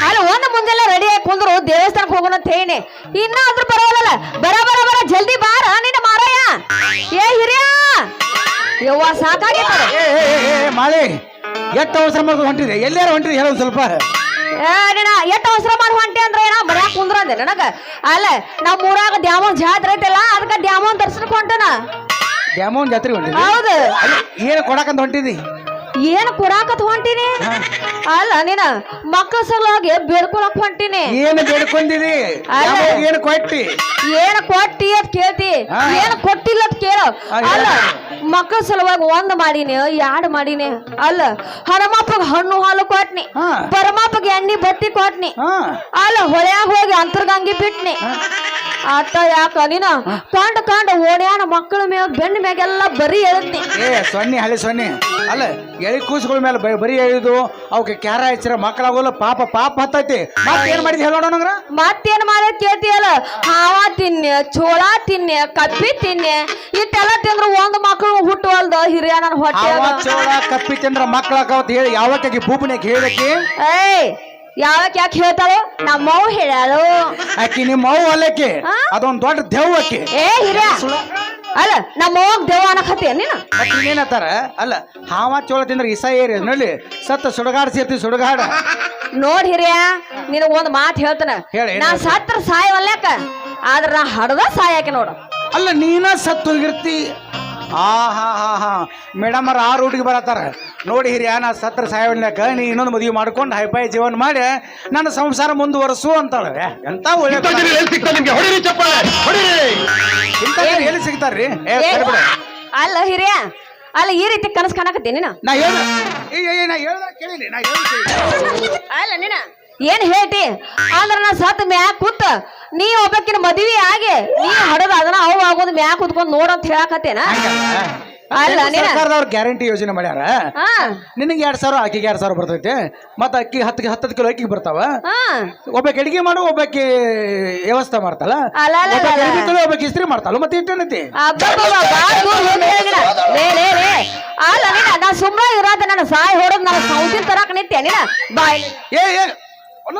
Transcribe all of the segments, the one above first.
ಅಲ್ಲಿ ಒಂದ್ ಮುಂಜಾನೆ ರೆಡಿ ಆಗಿ ಕುಂದ್ರು ದೇವಸ್ಥಾನಕ್ಕೆ ಹೋಗೋಣ ಅಂತ ಹೇಳಿನಿ. ಇನ್ನ ಅದ್ರ ಬರೋಲ್ಲ ಬರ ಬರ ಬರ ಜಲ್ದಿ ಬಾರ ನಿನ್ನ ಮಾರಯ್ಯ ಏ ಹಿರಿಯ! ಯವ್ವ ಸಾಕಾಗಿ ಏ ಏ, ಏ, ಏ, ಮಾಳಿ ಎಷ್ಟು ಅವಸರ ಮಾಡ್ಕೊಂಡು ಹೊಂಟಿದೆ? ಎಲ್ಲಾರು ಹೊಂಟಿದೆ ಹೇಳೋ ಸ್ವಲ್ಪ. ಏ ನಿನ್ನ ಎಷ್ಟ್ ಅವಸರ ಮಾಡಿ ಹೊಂಟಿ ಅಂದ್ರೆ ಏನ? ಮನ್ಯಾಗ ಕುಂದ್ರ ಅಂದೆ ನನಗ. ಅಲ್ಲ ನಮ್ಮ ಊರಾಗ ದ್ಯಾಮೋನ್ ಜಾತ್ರೆ ಐತಲ್ಲ ಅದಕ್ಕ ದ್ಯಾಮೋನ್ ದರ್ಶನಕ್ಕೆ ಹೊಂಟನ. ದ್ಯಾಮೋನ್ ಜಾತ್ರೆ ಹೊಂಟಿದೆ ಹೌದು. ಏನು ಕೊಡಕಂತ ಹೊಂಟಿದಿ? ಏನ್ ಕುರಾಕತ್ ಹೊಂಟಿನಿ? ಅಲ್ಲ ನೀನ ಮಕ್ಕಳ ಸಲುವಾಗಿ ಬೇಡ್ಕೊಳಕ್ ಹೊಂಟಿನಿ. ಏನು ಬೇಡ್ಕೊಂಡಿನಿ. ಏನು ಕೊಟ್ಟಿ? ಏನ್ ಕೊಟ್ಟಿ ಅಂತ ಕೇಳ್ತಿ? ಹಾ. ಏನ್ ಕೊಟ್ಟಿಲ್ಲ ಅಂತ ಕೇಳ. ಹಾ, ಅಲ್ಲ. ಮಕ್ಕಳ ಸಲುವಾಗಿ ಒಂದ್ ಮಾಡಿನಿ ಎರಡ್ ಮಾಡೀನಿ. ಅಲ್ಲ ಹನುಮಪ್ಪಗ ಹಣ್ಣು ಹಾಲು ಕೊಟ್ನಿ. ಹಾ. ಪರಮಪ್ಪಗ ಎಣ್ಣಿ ಬತ್ತಿ ಕೊಟ್ನಿ. ಹಾ. ಅಲ್ಲ ಹೊಳ್ಯಾಗ ಹೋಗಿ ಅಂತರ್ಗಂಗಿ ಬಿಟ್ನಿ. ಆತ ಯಾಕ ನೀನ? ಕಾಂಡ ಕಂಡ ಓಡ್ಯಾಣ ಮಕ್ಕಳ ಮ್ಯಾಗ ಬೆನ್ನ ಮ್ಯಾಗೆಲ್ಲ ಬರೀ ಎಳತ್ನಿ ಏ ಸೊನ್ನಿ ಹಳೆ ಸೊನ್ನಿ. ಅಲ್ಲ ಎಳಿ ಕೂಸುಗಳ ಮೇಲೆ ಬ- ಬರೀ ಎಳೆದು ಅವಕ್ಕೆ ಕ್ಯಾರ ಹಚ್ಚಿರ ಮಕ್ಕಳಾಗೋಲ್ಲ ಪಾಪ ಪಾಪ ಹತ್ತೈತಿ. ಮತ್ತೆ ಏನ್ ಮಾಡಿದ್ ಹೇಳೋಣ ನಂಗ್ರ ಮತ್ತೇನ್ ಕೇಳ್ತಿ ಕೇಳ್ತಿಯಲ್ಲ ಹಾವ ತಿನ್ನೆ ಚೋಳ ತಿನ್ನೆ ಕಪ್ಪಿ ತಿನ್ನೆ ಇಟ್ಟೆಲ್ಲ ತಿಂದ್ರು ಒಂದ್ ಮಕ್ಕಳು ಹುಟ್ಟುವಲ್ದ ಹಿರಿಯ ಹೊಟ್ಟೆ ಅವ ಚೋಳ ಕಪ್ಪಿ ತಿಂದ್ರ ಮಕ್ಕಳಾಗ ಹೇಳಿ ಯಾವತ್ತಾಗಿ ಭೂಪನಿಗೆ ಹೇಳಕ್ಕೆ ಏಯ್ ಯಾವಕ್ ಯಾಕೆ ಹೇಳ್ತಾಳು? ಮೌ ಹೇಳ್ಯಾಳು. ಆಕಿ ನಿಮ್ಮ ಅವು ಅಲ್ಲಕ್ಕೆ ಹಾ? ಅದೊಂದ್ ದೊಡ್ಡ ದೆವ್ವ ಆಕಿ. ಏ ಹಿರಿಯ. ಅಲ್ಲ ನಮ್ಮವ್ಗ ದೇವ ಅನ್ನಕತ್ತೀಯ ನೀನು? ಮತ್ತೆ ಇನ್ನೇನತ್ತಾರ ಅಲ್ಲ ಹಾವ ಚೋಳ ತಿಂದ್ರ ಇಸ ಏರಿ ನೋಡಿ ಸತ್ತ ಸುಡಗಾಡ್ ಸೇರ್ತಿ ಸುಡಗಾಡ. ನೋಡ್ ಹಿರಿಯ ನಿನಗ ಒಂದ್ ಮಾತು ಹೇಳ್ತಾನ. ಹೇಳಿ ಏನ್ ನಾ ಹೇಳ್ತಿ? ಸತ್ರ ಸಾಯವಲ್ಯಾಕ ಆದ್ರ ನಾ ಹಡದ ಸಾಯಾಕೆ ನೋಡು. ಅಲ್ಲ ನೀನ ಸತ್ತು ಹೋಗಿರ್ತಿ. ಆ ಹಾ ಹಾ ಹಾ. ಮೇಡಮ್ ಅವ್ರ ಆ ರೂಟಿಗೆ ಬರತ್ತಾರ. ನೋಡಿ ಹಿರಿಯ ನಾ ಸತ್ರ ಸಾಯವನ್ಯಾಕ ನೀ ಇನ್ನೊಂದು ಮದುವೆ ಮಾಡ್ಕೊಂಡು ಹೈಫೈ ಜೀವನ ಮಾಡಿ ನನ್ನ ಸಂಸಾರ ಮುಂದುವರೆಸು ಅಂತಾಳೆ ಎಂತ ಒಳ್ಳೆ ಇಂಥವ್ರಿಗೆ ಎಲ್ಲಿ ಸಿಗ್ತದೆ ನಿಮ್ಗೆ? ಹೊಡಿರಿ ಚಪ್ಪಾಳೆ ಹೊಡಿರಿ! ಇಂಥವ್ರು ಎಲ್ಲಿ ಸಿಗ್ತಾರ್ರಿ? ಏ ಅಲ್ಲ ಹಿರಿಯ ಅಲ್ಲ ಈ ರೀತಿ ಕನಸು ಕಾಣಕತ್ತೀನಿ ನೀನು? ನಾ ಹೇಳ ಏ ಏ, ಏ, ನಾ ಹೇಳ್ದ ಕೇಳಿನಿ ನಾ ಹೇಳ್ದ ಅಲ್ಲ ನೀನ ಏನ್ ಹೇಳ್ತಿ? ಅಂದ್ರ ನಾ ಸತ್ ಮ್ಯಾಕ್ ಕೂತ ನೀ ಒಬ್ಬಕಿನ ಮದ್ವಿ ಆಗಿ ನೀ ಹಡದ ಅದನ್ನ ಅವ್ ಆಗೋದು ಮ್ಯಾಕ್ ಕುತ್ಕೊಂಡ್ ನೋಡಂತ ಹೇಳಕತ್ತೇನ? ಅಲ್ಲ, ನೀನ- ಸರ್ಕಾರದವ್ರು ಗ್ಯಾರಂಟಿ ಯೋಜನೆ ಮಾಡ್ಯಾರ. ಹಾ. ನಿನಗೆ ಎರಡ್ ಸಾವಿರ ಆಕಿಗೆ ಎರಡ್ ಸಾವಿರ ಬರ್ತೈತೆ. ಮತ್ತ ಅಕ್ಕಿ ಹತ್ತಿಗೆ ಹತ್ತತ್ತು ಕಿಲೋ ಅಕ್ಕಿಗೆ ಬರ್ತಾವ. ಹಾ. ಒಬ್ಬಕ್ಕೆ ಅಡಿಗೆ ಮಾಡು ಒಬ್ಬಕ್ಕೆ ವ್ಯವಸ್ಥೆ ಮಾಡ್ತಾಳ ಅಲ್ಲ, ಅಲ್ಲ, ಅಲ್ಲ. ಒಬ್ಬಾಕಿ ತೊಳೆ, ಒಬ್ಬಾಕಿ ಇಸ್ತ್ರಿ ಮಾಡ್ತಾಳ ಮತ್ತೆ ಇಟ್ಟೇನೈತಿ ಅಬ್ಬಬ್ಬಬ್ಬ, ಬಾಳ್ ದೂರ ಹೋಗಿ ಹೇಳಿನ. ಲೇ ಲೇ ಲೇ. ಅಲ್ಲ ನೀನ ನಾ ಸುಮ್ಮನೆ ಇರಾದ ನನ್ನ ಸಾಯ್ ಹೊಡೋದ್ ನನ್ನ ಸೌತಿನ ತರಕ ನಿತ್ಯ ನೀನ? ಬಾಯ್. ಏ ಏ.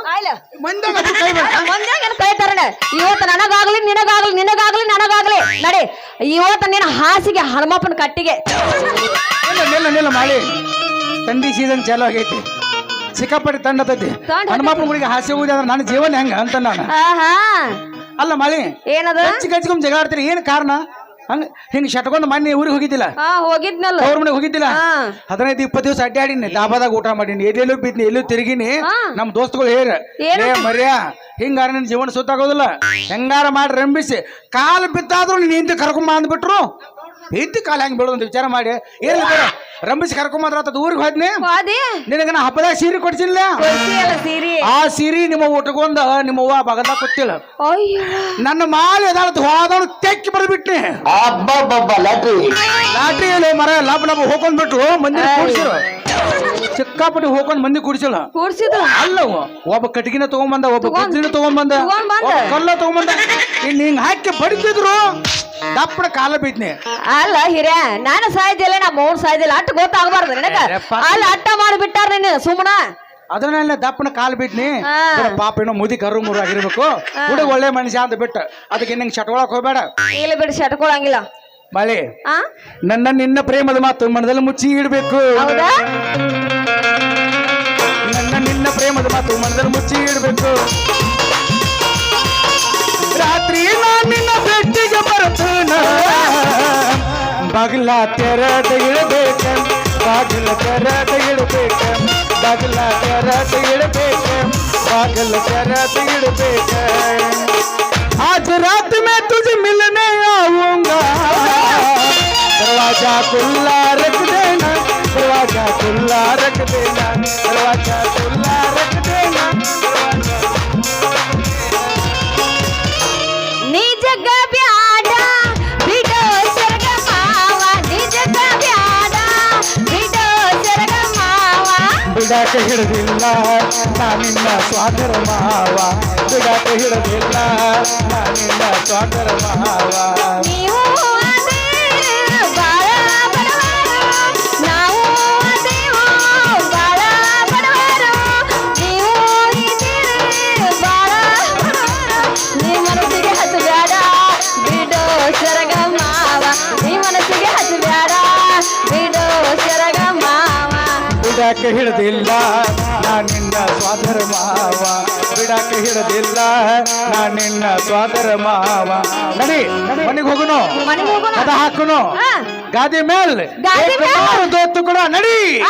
ಆಯ್ಲ ಮಂದ್ಯಾಗ ಅದು ಕೈ ಏನ್ ಕೈ ತರಣ ಇವತ್ತು ನನಗಾಗ್ಲಿ ನಿನಗಾಗ್ಲಿ ನಿನಗಾಗ್ಲಿ ನನಗಾಗ್ಲಿ. ನಡಿ. ಇವತ್ತು ನಿನ್ನ ಹಾಸಿಗೆ ಹನುಮಪ್ಪನ ಕಟ್ಟಿಗೆ. ನಿಲ್ಲ ನಿಲ್ಲ ನಿಲ್ಲ ಮಾಡಿ ತಂಡಿ ಸೀಸನ್ ಚಾಲು ಆಗೈತಿ. ಸಿಕ್ಕಾಪಟ್ಟಿ ತಂಡತೈತಿ ತಂಡ ಹನುಮಪ್ಪನ ಗುಡಿಗೆ ಹಾಸಿ ಹೋಗಿದೆ ಅಂದ್ರೆ ನನ್ನ ಜೀವನ ಹೆಂಗ ಅಂತ ನಾನು. ಆಹಾ. ಅಲ್ಲ ಮಾಳಿ ಏನದ? ಜಗಾಡ್ತೀರಿ ಕಚ್ಕೊಂಡ್ ಆಡ್ತೀರಿ ಏನ್ ಕಾರಣ? ಹಂಗ ಹಿಂಗ್ ಶಟ್ಕೊಂಡ್ ಮೊನ್ನೆ ಊರಿಗೆ ಹೋಗಿದ್ದಿಲ್ಲ? ಹಾ ಹೋಗಿದ್ನಲ್ಲ. ಅವ್ರ ಮನೆಗೆ ಹೋಗಿದ್ದಿಲ್ಲ? ಹಾ. ಹದಿನೈದು ಇಪ್ಪತ್ತು ದಿವಸ ಅಡ್ಡಾಡಿನಿ ಡಾಬಾದಾಗ ಊಟ ಮಾಡೀನಿ. ಎಲ್ಲೆಲ್ಲೂ ಬಿದ್ನಿ ಎಲ್ಲೂ ತಿರುಗಿನಿ. ನಮ್ಮ ನಮ್ ದೋಸ್ತಗಳು ಹೇರ ಏನು? ಏ ಮರ್ಯಾ ಹಿಂಗಾರ ನಿನ್ ಜೀವನ ಸುತ್ತಾಗೋದಿಲ್ಲ ಹೆಂಗಾರ ಮಾಡಿ ರಂಬಿಸಿ. ಕಾಲು ಬಿದ್ದಾದ್ರು ನೀನ್ ಹಿಂದೆ ಕರ್ಕೊಂಬ ಅಂದ್ಬಿಟ್ರು ಹಿಂದಿ ಕಾಲ ಹೆಂಗ್ ಬೀಳೋದು ಅಂತ ವಿಚಾರ ಮಾಡಿ. ಏನ್ ಬೇಡ. ರಂಬಿಸಿ ಕರ್ಕೊಂಬಂದ್ರ ಆತದ ಊರಿಗೆ ಹೋದ್ನಿ. ವಾದಿ ನಿನಗ ನಾ ಹಬ್ಬದಾಗ ಸೀರೆ ಕೊಡ್ಸಿಲ್ಲ ಕೊಡ್ಸಿಯಲ್ಲ ಸೀರಿ. ಆ ಸೀರೆ ನಿಮ್ಮ ಉಟ್ಕೊಂಡ ನಿಮ್ಮ ಅವ್ವ ಬಗದ ಕೊಟ್ಟಿಲ್ಲ. ಅಯ್ಯೋ. ನನ್ನ ಮಾಲ್ ಎದಾಳತ್ ಹೋದವನು ತೆಕ್ಕಿ ಬರ್ಬಿಟ್ನಿ. ಅಬ್ಬಬ್ಬಬ್ಬ ಲಾಟ್ರಿ. ಲಾಟ್ರಿ ಮರ ಲಾಭ ಲಾಭ ಹೋಕೊಂಡ್ ಬಿಟ್ರು ಮಂದಿ ಕೂಡ್ಸಿರು. ಸಿಕ್ಕಾಪಟ್ಟಿ ಹೋಕೊಂಡ್ ಮಂದಿ ಕುಡಿಸಲ್ಲ. ಅಲ್ಲ ಅವ. ಒಬ್ಬ ಕಟ್ಟಿಗಿನ ತಗೊಂಬಂದ ಒಬ್ಬ ತಗೊಂಡ್- ತಗೊಂಬಂದ. ಒಬ್ಬ ಕಲ್ಲ ತಗೊಂಬಂದ. ಇನ್ ಹಿಂಗ್ ಹಾಕಿ ಬಡಿತಿದ್ರು ದಪ್ಪನ ಕಾಲ ಬೀಟ್ನಿ ಅಲ್ಲ ಹಿರಿಯ ನಾನು ಸಾಯ್ದಿಲ್ಲ ನಮ್ಮ ಅವ್ರು ಸಾಯ್ದಿಲ್ಲ ಅಟ್ಟು ಗೊತ್ತಾಗಬಾರ್ದು ನಿನಗ. ಏ, ಪಾಪ. ಅಲ್ಲ ಅಟ್ಟ ಮಾಡಿಬಿಟ್ಟಾರ ನೀನು ಸುಮ್ಮನ ಅದನ್ನೆಲ್ಲ ದಪ್ಪನ ಕಾಲ್ ಬಿಟ್ನಿ ಹಾ. ಪಾಪ ಏನೋ ಮುದಿ ಕರು ಮುರು ಆಗಿರ್ಬೇಕು. ಹುಡುಗ ಒಳ್ಳೆ ಮನುಷ್ಯ ಅಂತ ಬಿಟ್ಟ. ಅದಕ್ಕೆ ನಿಂಗೆ ಶಟ್ಕೊಳಕ್ ಹೋಗ್ಬೇಡ. ಇಲ್ಲ ಬಿಡಿ ಶಟ್ಕೊಳಂಗಿಲ್ಲ. ಮಳೆ ನನ್ನ ನಿನ್ನ ಪ್ರೇಮದ ಮಾತು ಮನದಲ್ಲಿ ಮುಚ್ಚಿ ಇಡಬೇಕು. ನನ್ನ ನಿನ್ನ ಪ್ರೇಮದ ಮಾತು ಮನದಲ್ಲಿ ಮುಚ್ಚಿ ಇಡಬೇಕು. ರಾತ್ರಿ ನಾನು ನಿನ್ನ ಭೇಟಿಗೆ ಬರ್ತೇನ ಬಗಲ ತೆರದ ಇಡಬೇಕ ಬಾಗಿಲ ತೆರದ ಇಡಬೇಕ ಬಗಲ ತೆರದ ಇಡಬೇಕ ಬಾಗಿಲ ತೆರದ ಇಡಬೇಕ. आज रात में तुझे मिलने आऊँगा। दरवाज़ा खुला रख देना, दरवाज़ा खुला रख देना, दरवाज़ा ಬಿಡಾಕ ಹಿಡಿದಿಲ್ಲ ನಾನಿನ್ನ ಸ್ವಾದರ ಮಾವ ಬಿಡಾಕ ಹಿಡಿದಿಲ್ಲ ನಾನಿನ್ನ ಸ್ವಾದರ ಮಾವ ಬಿಡಕ್ಕೆ ಹಿಡ್ದಿಲ್ಲ. ನಾ ನಿನ್ನ ಸ್ವಾದರ ಮಾವ. ಬಿಡಕ ಹಿಡದಿಲ್ಲ. ನಾ ನಿನ್ನ ಸ್ವಾದರ ಮಾವ. ನಡಿ ಮನೆಗೆ ಹೋಗುನು. ಕದ ಹಾಕುನು. ಹಾ. ಗಾದಿ ಮೇಲ್. ಗಾದಿ ಏಕ್ ಮೇಲ್. ಮಾರು ದೋತು ಕೂಡ ನಡಿ.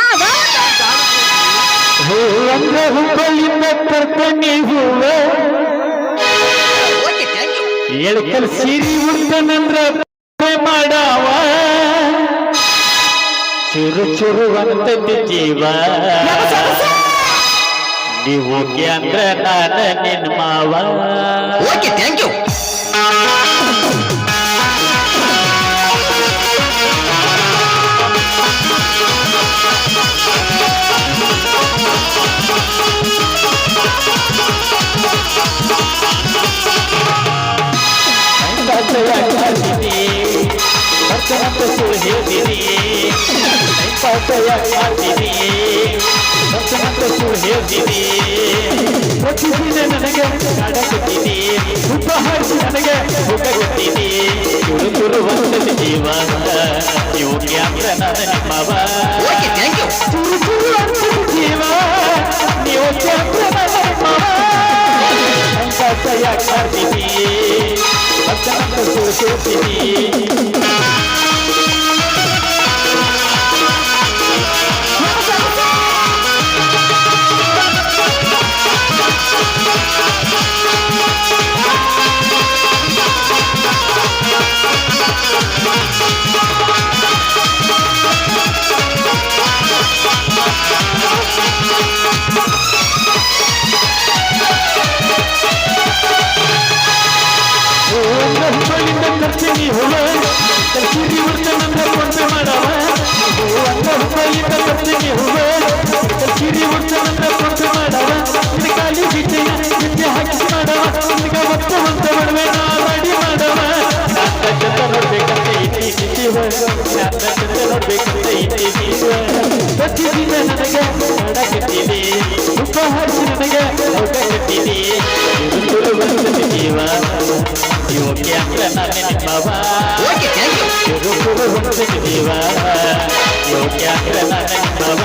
ಹೂವೆ. ಎಳಕಲ್ ಸಿರಿ ಉಂಟನಂದ್ರ ಮಾಡಾವ. ಚುರು ಚುರು ಅಂತದ್ದು ಜೀವ ನೀವು ಕೇಂದ್ರ ನಾನು ನಾನ ನಿನ್ ಮಾವ. ಓಕೆ ಥ್ಯಾಂಕ್ ಯು ಪಾಠಯ ಮಾಡ್ತೀನಿ ಭರ್ತನಂತ ಸುಳ್ಳು ಹೇಳ್ತೀನಿ ರಚಿಸಿದೆ ನನಗೆ ಕಾಡಕತ್ತೀನಿ ಉಪ ಹಾರಿಸಿ ನನಗೆ ಹೋಗಕತ್ತೀನಿ ಚುರು ಚುರು ಒಂದಲ್ಲಿ ಜೀವ ನೀವು ಕ್ಯಾಮ್ರ ನನ್ನ ನಿಮ್ಮವ. ಒಂದಲ್ಲಿ ಜೀವ ನೀವು ಕ್ಯಾಮ್ರ ನನ್ನ ನಿಮ್ಮವ ಸಂಕಾಸ ಯಾಕೆ ಮಾಡ್ತೀನಿ ಭರ್ತನಂತ ಸುಳ್ಳು ಹೇಳ್ತೀನಿ ಹುಬ್ಬಳ್ಳಿಂದ ತರ್ತೀನಿ ಹುಳ ಕಲ್ಸಿರಿ ಉಡ್ತನಂದ್ರ ಕೊಂಡೆ ಮಾಡವ ಹೂವಂತ ಹುಬ್ಬಳ್ಳಿಂದ ತರ್ತೀನಿ ಹುಳ ಕಲ್ಸಿರಿ ಉಡ್ತನಂದ್ರ ಕೊಂಡೆ ಮಾಡವ ಇದು ಖಾಲಿ ಬಿದ್ದೆಯ ವಿದ್ಯೆ ಹಾಕಿಸಿ ಮಾಡವ ಇದಕ್ಕೆ ಒತ್ತು ಅಂದ್ರೆ ನಿಮ್ಮವ ಯೋಗ್ಯ ಅಂದ್ರೆ ನಾನೇ ನಿಮ್ಮವ